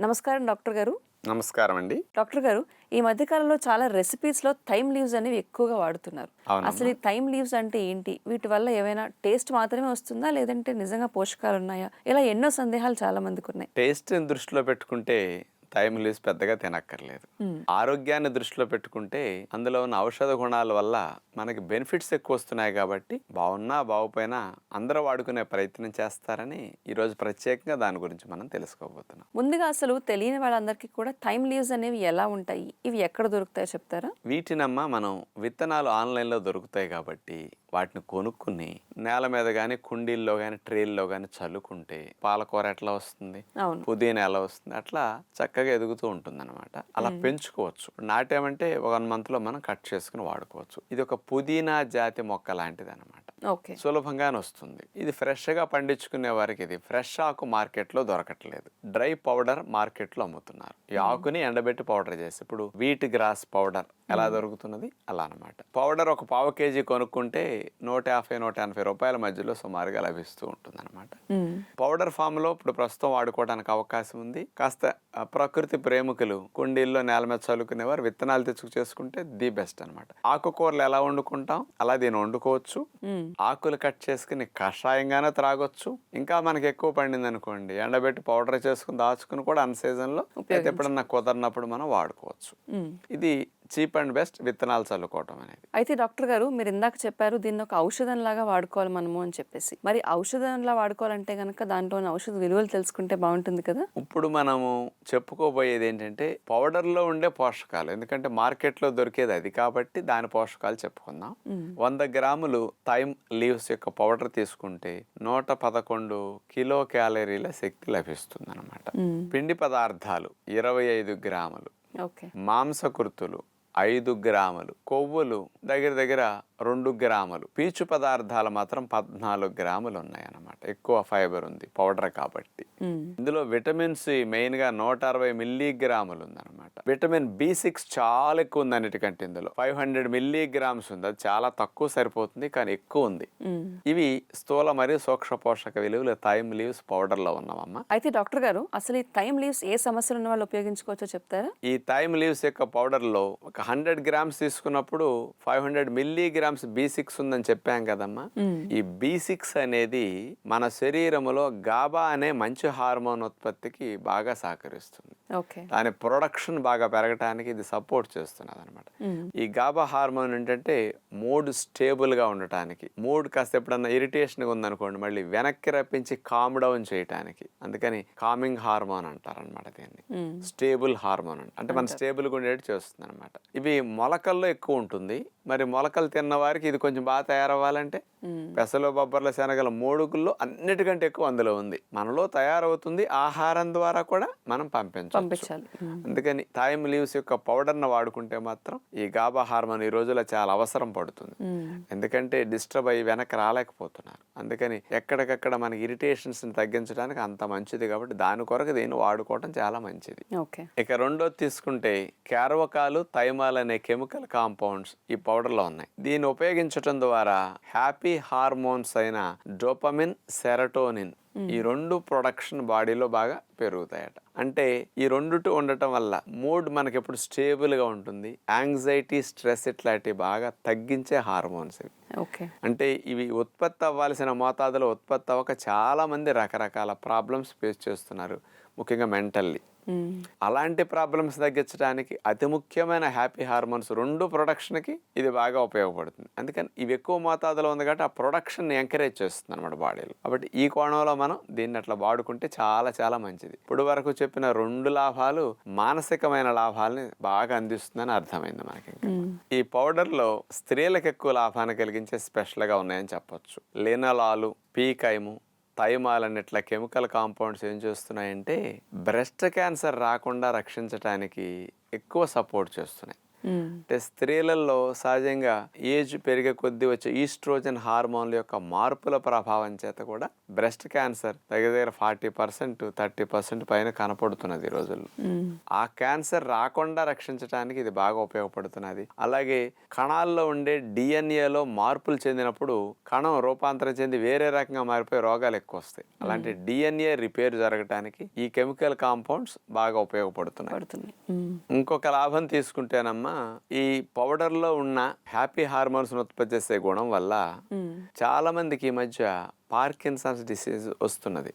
నమస్కారం డాక్టర్ గారు. నమస్కారం అండి డాక్టర్ గారు ఈ మధ్య కాలంలో చాలా రెసిపీస్లో థైమ్ లీవ్స్ అనేవి ఎక్కువగా వాడుతున్నారు. అసలు ఈ థైమ్ లీవ్స్ అంటే ఏంటి? వీటి వల్ల ఏమైనా టేస్ట్ మాత్రమే వస్తుందా? లేదంటే నిజంగా పోషకాలు ఉన్నాయా? ఇలా ఎన్నో సందేహాలు చాలా మందికి ఉన్నాయి. టేస్ట్ని దృష్టిలో పెట్టుకుంటే టైం లీవ్స్ పెద్దగా తినక్కర్లేదు. ఆరోగ్యాన్ని దృష్టిలో పెట్టుకుంటే అందులో ఉన్న ఔషధ గుణాల వల్ల మనకి బెనిఫిట్స్ ఎక్కువ వస్తున్నాయి కాబట్టి బాగున్నా బాగుపోయినా అందరూ వాడుకునే ప్రయత్నం చేస్తారని ఈరోజు ప్రత్యేకంగా దాని గురించి మనం తెలుసుకోబోతున్నాం. ముందుగా అసలు తెలియని వాళ్ళందరికీ కూడా థైమ్ లీవ్స్ అనేవి ఎలా ఉంటాయి? ఇవి ఎక్కడ దొరుకుతాయో చెప్తారా? వీటినమ్మ మనం విత్తనాలు ఆన్లైన్లో దొరుకుతాయి కాబట్టి వాటిని కొనుక్కుని నేల మీద కానీ కుండీల్లో కానీ ట్రేల్లో కానీ చల్లుకుంటే పాలకూర ఎట్లా వస్తుంది? పుదీనా ఎలా వస్తుంది? అట్లా చక్కగా ఎదుగుతూ ఉంటుంది అనమాట అలా పెంచుకోవచ్చు. నాటామంటే వన్ మంత్లో మనం కట్ చేసుకుని వాడుకోవచ్చు. ఇది ఒక పుదీనా జాతి మొక్క లాంటిది అనమాట సులభంగానే వస్తుంది. ఇది ఫ్రెష్గా పండించుకునే వారికి ఇది ఫ్రెష్ ఆకు మార్కెట్లో దొరకట్లేదు. డ్రై పౌడర్ మార్కెట్లో అమ్ముతున్నారు. ఈ ఆకుని ఎండబెట్టి పౌడర్ చేసి ఇప్పుడు వీట్ గ్రాస్ పౌడర్ ఎలా దొరుకుతున్నది? అలా అన్నమాట. పౌడర్ ఒక పావు కేజీ కొనుక్కుంటే నూట యాభై నూట ఎనభై రూపాయల మధ్యలో సుమారుగా లభిస్తూ ఉంటుంది అనమాట. పౌడర్ ఫామ్లో ఇప్పుడు ప్రస్తుతం వాడుకోవడానికి అవకాశం ఉంది. కాస్త ప్రకృతి ప్రేమికులు కుండీల్లో నేల మీద చల్లుకునేవారు విత్తనాలు తెచ్చుకు చేసుకుంటే ది బెస్ట్ అన్నమాట. ఆకుకూరలు ఎలా వండుకుంటాం? అలా దీన్ని వండుకోవచ్చు. ఆకులు కట్ చేసుకుని కషాయంగానే త్రాగొచ్చు. ఇంకా మనకి ఎక్కువ పండింది అనుకోండి ఎండబెట్టి పౌడర్ చేసుకుని దాచుకుని కూడా అన్ సీజన్లో అయితే ఎప్పుడన్నా కుదరినప్పుడు మనం వాడుకోవచ్చు. ఇది చీప్ అండ్ బెస్ట్ విత్తనాలు చల్లుకోవటం అనేది. అయితే డాక్టర్ గారు మీరు ఇందాక చెప్పారు దీన్ని ఒక ఔషధం లాగా వాడుకోవాలి మనము అని చెప్పేసి. మరి ఔషధంలా వాడుకోవాలంటే కనుక దాంట్లోని ఔషధ విలువలు తెలుసుకుంటే బాగుంటుంది కదా? ఇప్పుడు మనము చెప్పుకోబోయేది ఏంటంటే పౌడర్లో ఉండే పోషకాలు ఎందుకంటే మార్కెట్లో దొరికేది అది కాబట్టి దాని పోషకాలు చెప్పుకుందాం. వంద గ్రాములు థైమ్ లీవ్స్ యొక్క పౌడర్ తీసుకుంటే నూట పదకొండు కిలో క్యాలరీల శక్తి లభిస్తుంది అనమాట. పిండి పదార్థాలు ఇరవై ఐదు గ్రాములు. ఓకే. మాంసకృతులు ఐదు గ్రాములు కొవ్వులు దగ్గర దగ్గర రెండు గ్రాములు. పీచు పదార్థాలు మాత్రం పద్నాలుగు గ్రాములు ఉన్నాయి అన్నమాట ఎక్కువ ఫైబర్ ఉంది పౌడర్ కాబట్టి. ఇందులో విటమిన్ సి మెయిన్గా నూట అరవై మిల్లీగ్రాములు ఉందన్నమాట. విటమిన్ బి సిక్స్ చాలా ఎక్కువ ఉంది అన్నిటికంటే ఇందులో. ఫైవ్ హండ్రెడ్ మిల్లీగ్రామ్స్ ఉంది. అది చాలా తక్కువ సరిపోతుంది కానీ ఎక్కువ ఉంది. ఇవి స్థూల మరియు సూక్ష్మ పోషక విలువలు థైమ్ లీవ్స్ పౌడర్లో ఉన్నామమ్మా అయితే డాక్టర్ గారు అసలు ఈ థైమ్ లీవ్స్ ఏ సమస్యలు ఉన్న వాళ్ళు ఉపయోగించుకోవచ్చో చెప్తారా? ఈ థైమ్ లీవ్స్ యొక్క పౌడర్లో ఒక హండ్రెడ్ గ్రామ్స్ తీసుకున్నప్పుడు five hundred milligrams B six ఉందని చెప్పాం కదమ్మా. ఈ బి సిక్స్ అనేది మన శరీరములో గాబా అనే మంచి హార్మోన్ ఉత్పత్తికి బాగా సహకరిస్తుంది. దాని ప్రొడక్షన్ బాగా పెరగటానికి ఇది సపోర్ట్ చేస్తున్నది అనమాట ఈ గాబా హార్మోన్ ఏంటంటే మూడ్ స్టేబుల్గా ఉండటానికి మూడ్ కాస్త ఎప్పుడన్నా ఇరిటేషన్గా ఉందనుకోండి మళ్ళీ వెనక్కి రప్పించి కామ్ డౌన్ చేయటానికి అందుకని కామింగ్ హార్మోన్ అంటారు అనమాట దీన్ని. స్టేబుల్ హార్మోన్ అంట అంటే మన స్టేబుల్గా ఉండేది చేస్తుంది అనమాట ఇవి మొలకల్లో ఎక్కువ ఉంటుంది. మరి మొలకలు తిన్న వారికి ఇది కొంచెం బాగా తయారవ్వాలంటే. పెసలు బొబ్బర్ల శనగల మూడుగుల్లో అన్నిటికంటే ఎక్కువ అందులో ఉంది. మనలో తయారవుతుంది ఆహారం ద్వారా కూడా మనం పంపించవచ్చు. పంపించాలి. అందుకని థైమ్ లీవ్స్ యొక్క పౌడర్ను వాడుకుంటే మాత్రం ఈ గాబా హార్మోన్ ఈ రోజుల్లో చాలా అవసరం పడుతుంది. ఎందుకంటే డిస్టర్బ్ అయ్యి వెనక్కి రాలేకపోతున్నారు. అందుకని ఎక్కడికక్కడ మనకి ఇరిటేషన్స్ తగ్గించడానికి అంత మంచిది కాబట్టి దాని కొరకు దీన్ని వాడుకోవడం చాలా మంచిది. ఓకే. ఇక రెండోది తీసుకుంటే క్యారవకాలు థైమాల్ అనే కెమికల్ కాంపౌండ్స్ ఈ పౌడర్లో ఉన్నాయి. దీన్ని ఉపయోగించటం ద్వారా హ్యాపీ హార్మోన్స్ అయిన డోపమిన్ సెరటోనిన్ ఈ రెండు ప్రొడక్షన్ బాడీలో బాగా పెరుగుతాయట. అంటే ఈ రెండుటి ఉండటం వల్ల మూడ్ మనకి ఎప్పుడు స్టేబుల్గా ఉంటుంది. యాంగ్జైటీ స్ట్రెస్ ఇట్లాంటివి బాగా తగ్గించే హార్మోన్స్ ఇవి. ఓకే. అంటే ఇవి ఉత్పత్తి అవ్వాల్సిన మోతాదులో ఉత్పత్తి అవ్వక చాలా మంది రకరకాల ప్రాబ్లమ్స్ ఫేస్ చేస్తున్నారు. ముఖ్యంగా మెంటల్లీ. అలాంటి ప్రాబ్లమ్స్ తగ్గించడానికి అతి ముఖ్యమైన హ్యాపీ హార్మోన్స్ రెండు ప్రొడక్షన్కి ఇది బాగా ఉపయోగపడుతుంది. అందుకని ఇవి ఎక్కువ మోతాదులో ఉంది కాబట్టి ఆ ప్రొడక్షన్ ఎంకరేజ్ చేస్తుంది అనమాట బాడీలో. కాబట్టి ఈ కోణంలో మనం దీన్ని అట్లా వాడుకుంటే చాలా చాలా మంచిది. ఇప్పుడు వరకు చెప్పిన రెండు లాభాలు మానసికమైన లాభాలని బాగా అందిస్తుందని అర్థమైంది మనకి ఇంకా. ఈ పౌడర్లో స్త్రీలకు ఎక్కువ లాభాన్ని కలిగించే స్పెషల్గా ఉన్నాయని చెప్పొచ్చు. లీనలాలు పీకైము థైమాల్ అన్నట్ల కెమికల్ కాంపౌండ్స్ ఏం చేస్తున్నాయంటే బ్రెస్ట్ క్యాన్సర్ రాకుండా రక్షించడానికి ఎక్కువ సపోర్ట్ చేస్తున్నాయి. అంటే స్త్రీలలో సహజంగా ఏజ్ పెరిగే కొద్దీ వచ్చే ఈస్ట్రోజన్ హార్మోన్ల యొక్క మార్పుల ప్రభావం చేత కూడా బ్రెస్ట్ క్యాన్సర్ దగ్గర దగ్గర ఫార్టీ పర్సెంట్ థర్టీ పర్సెంట్ పైన కనపడుతున్నది ఈ రోజుల్లో. ఆ క్యాన్సర్ రాకుండా రక్షించడానికి ఇది బాగా ఉపయోగపడుతున్నది. అలాగే కణాల్లో ఉండే డిఎన్ఏలో మార్పులు చెందినప్పుడు కణం రూపాంతరం చెంది వేరే రకంగా మారిపోయి రోగాలు ఎక్కువ వస్తాయి. అలాంటి డిఎన్ఏ రిపేర్ జరగడానికి ఈ కెమికల్ కాంపౌండ్స్ బాగా ఉపయోగపడుతున్నాయి. ఇంకొక లాభం తీసుకుంటేనమ్మా ఈ పౌడర్లో ఉన్న హ్యాపీ హార్మోన్స్ ఉత్పత్తి చేసే గుణం వల్ల. చాలా మందికి ఈ మధ్య పార్కిన్సన్స్ డిసీజ్ వస్తున్నది.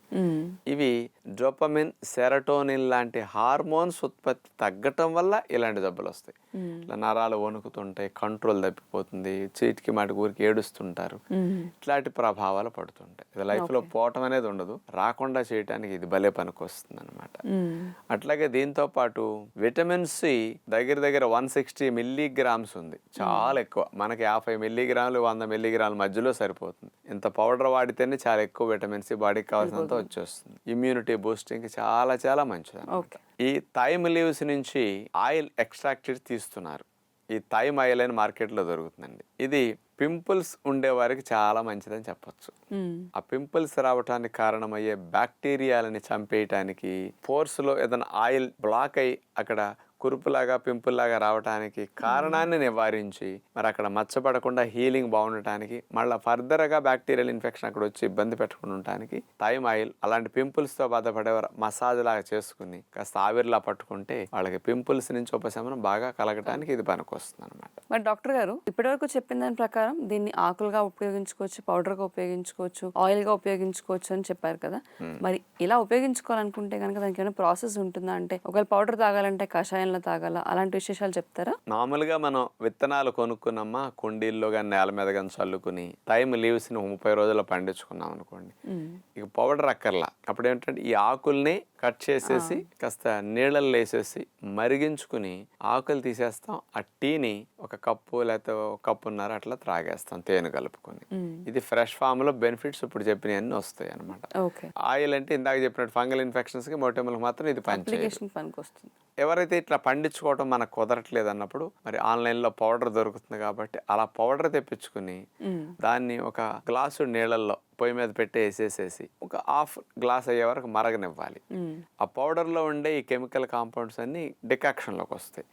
ఇవి డోపమిన్ సెరటోనిన్ లాంటి హార్మోన్స్ ఉత్పత్తి తగ్గటం వల్ల ఇలాంటి జబ్బులు వస్తాయి. ఇట్లా నరాలు వణుకుతుంటాయి కంట్రోల్ తప్పిపోతుంది చీటికి మాటికి ఊరికి ఏడుస్తుంటారు. ఇట్లాంటి ప్రభావాలు పడుతుంటాయి. ఇది లైఫ్లో పోవటం అనేది ఉండదు. రాకుండా చేయడానికి ఇది భలే పనికొస్తుంది అనమాట. అట్లాగే దీంతో పాటు విటమిన్ సి దగ్గర దగ్గర వన్ సిక్స్టీ మిల్లీగ్రామ్స్ ఉంది. చాలా ఎక్కువ. మనకి యాభై మిల్లీగ్రాములు వంద మిల్లీగ్రాముల మధ్యలో సరిపోతుంది. ఇంత పౌడర్ వాడితేనే చాలా ఎక్కువ విటమిన్ సి బాడీకి కావాల్సినంత వచ్చేస్తుంది. ఇమ్యూనిటీ బూస్టింగ్ చాలా చాలా మంచిది ఈ థైమ్ లీవ్స్ నుంచి ఆయిల్ ఎక్స్ట్రాక్టెడ్ తీస్తున్నారు. ఈ థైమ్ ఆయిల్ అని మార్కెట్లో దొరుకుతుందండి. ఇది పింపుల్స్ ఉండే వారికి చాలా మంచిదని చెప్పొచ్చు. ఆ పింపుల్స్ రావటానికి కారణమయ్యే బ్యాక్టీరియాలని చంపేయటానికి ఫోర్స్లో ఏదైనా ఆయిల్ బ్లాక్ అయి అక్కడ కురుపులాగా పింపుల్లాగా రావటానికి కారణాన్ని నివారించి మరి అక్కడ మచ్చపడకుండా హీలింగ్ బాగుండటానికి మళ్ళీ ఫర్దర్గా బ్యాక్టీరియల్ ఇన్ఫెక్షన్ అక్కడ వచ్చి ఇబ్బంది పెట్టకుండా ఉండటానికి థైమ్ ఆయిల్ అలాంటి పింపుల్స్తో బాధపడేవారు మసాజ్ లాగా చేసుకుని కాస్త ఆవిరిలా పట్టుకుంటే వాళ్ళకి పింపుల్స్ నుంచి ఉపశమనం బాగా కలగటానికి ఇది పనికొస్తుంది అనమాట మరి డాక్టర్ గారు ఇప్పటివరకు చెప్పిన దాని ప్రకారం దీన్ని ఆకులుగా ఉపయోగించుకోవచ్చు పౌడర్గా ఉపయోగించుకోవచ్చు ఆయిల్గా ఉపయోగించుకోవచ్చు అని చెప్పారు కదా. మరి ఇలా ఉపయోగించుకోవాలనుకుంటే కనుక దానికి ఏమైనా ప్రాసెస్ ఉంటుందా? అంటే ఒకవేళ పౌడర్ తాగాలంటే కషాయంలో తాగాల? అలాంటి విశేషాలు చెప్తారా? మామూలుగా మనం విత్తనాలు కొనుక్కున్నామా? కుండీల్లో కానీ నేల మీద కానీ చల్లుకుని టైం లీవ్స్ని ముప్పై రోజుల్లో పండించుకున్నాం అనుకోండి. ఇక పౌడర్ అక్కర్లా. అప్పుడు ఏంటంటే ఈ ఆకుల్ని కట్ చేసేసి కాస్త నీళ్ళల్లో వేసేసి మరిగించుకుని ఆకులు తీసేస్తాం. ఆ టీని ఒక కప్పు లేకపోతే ఒక కప్పున్నర అట్లా త్రాగేస్తాం తేనె కలుపుకొని. ఇది ఫ్రెష్ ఫామ్లో బెనిఫిట్స్ ఇప్పుడు చెప్పినవన్నీ వస్తాయి అనమాట ఓకే. ఆయిల్ అంటే ఇందాక చెప్పినట్టు ఫంగల్ ఇన్ఫెక్షన్స్కి మొటిమలకు మాత్రం ఇది వస్తుంది ఎవరైతే ఇట్లా పండించుకోవడం మనకు కుదరట్లేదు అన్నప్పుడు మరి ఆన్లైన్లో పౌడర్ దొరుకుతుంది కాబట్టి అలా పౌడర్ తెప్పించుకుని. దాన్ని ఒక గ్లాసు నీళ్ళల్లో పొయ్యి మీద పెట్టి వేసేసేసి ఒక హాఫ్ గ్లాస్ అయ్యే వరకు మరగనివ్వాలి. ఆ పౌడర్లో ఉండే ఈ కెమికల్ కాంపౌండ్స్ అన్ని డికాక్షన్లోకి వస్తాయి.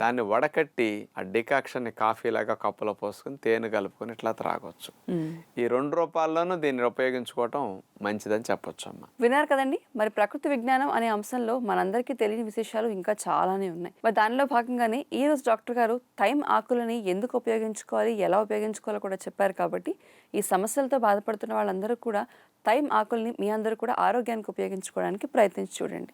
దాన్ని వడకట్టి ఆ డికాక్షన్ని కాఫీ లాగా కప్పులో పోసుకుని తేనె కలుపుకొని ఇట్లా త్రాగొచ్చు. ఈ రెండు రూపాయల్లోనూ దీన్ని ఉపయోగించుకోవటం మంచిదని చెప్పొచ్చు అమ్మ. విన్నారు కదండి? మరి ప్రకృతి విజ్ఞానం అనే అంశంలో మనందరికీ తెలియని విశేషాలు ఇంకా చాలానే ఉన్నాయి. మరి దానిలో భాగంగానే ఈ రోజు డాక్టర్ గారు టైం ఆకులని ఎందుకు ఉపయోగించుకోవాలి ఎలా ఉపయోగించుకోవాలో కూడా చెప్పారు కాబట్టి ఈ సమస్యలతో బాధపడుతున్న వాళ్ళందరూ కూడా టైం ఆకుల్ని మీ అందరూ కూడా ఆరోగ్యానికి ఉపయోగించుకోవడానికి ప్రయత్నించి చూడండి.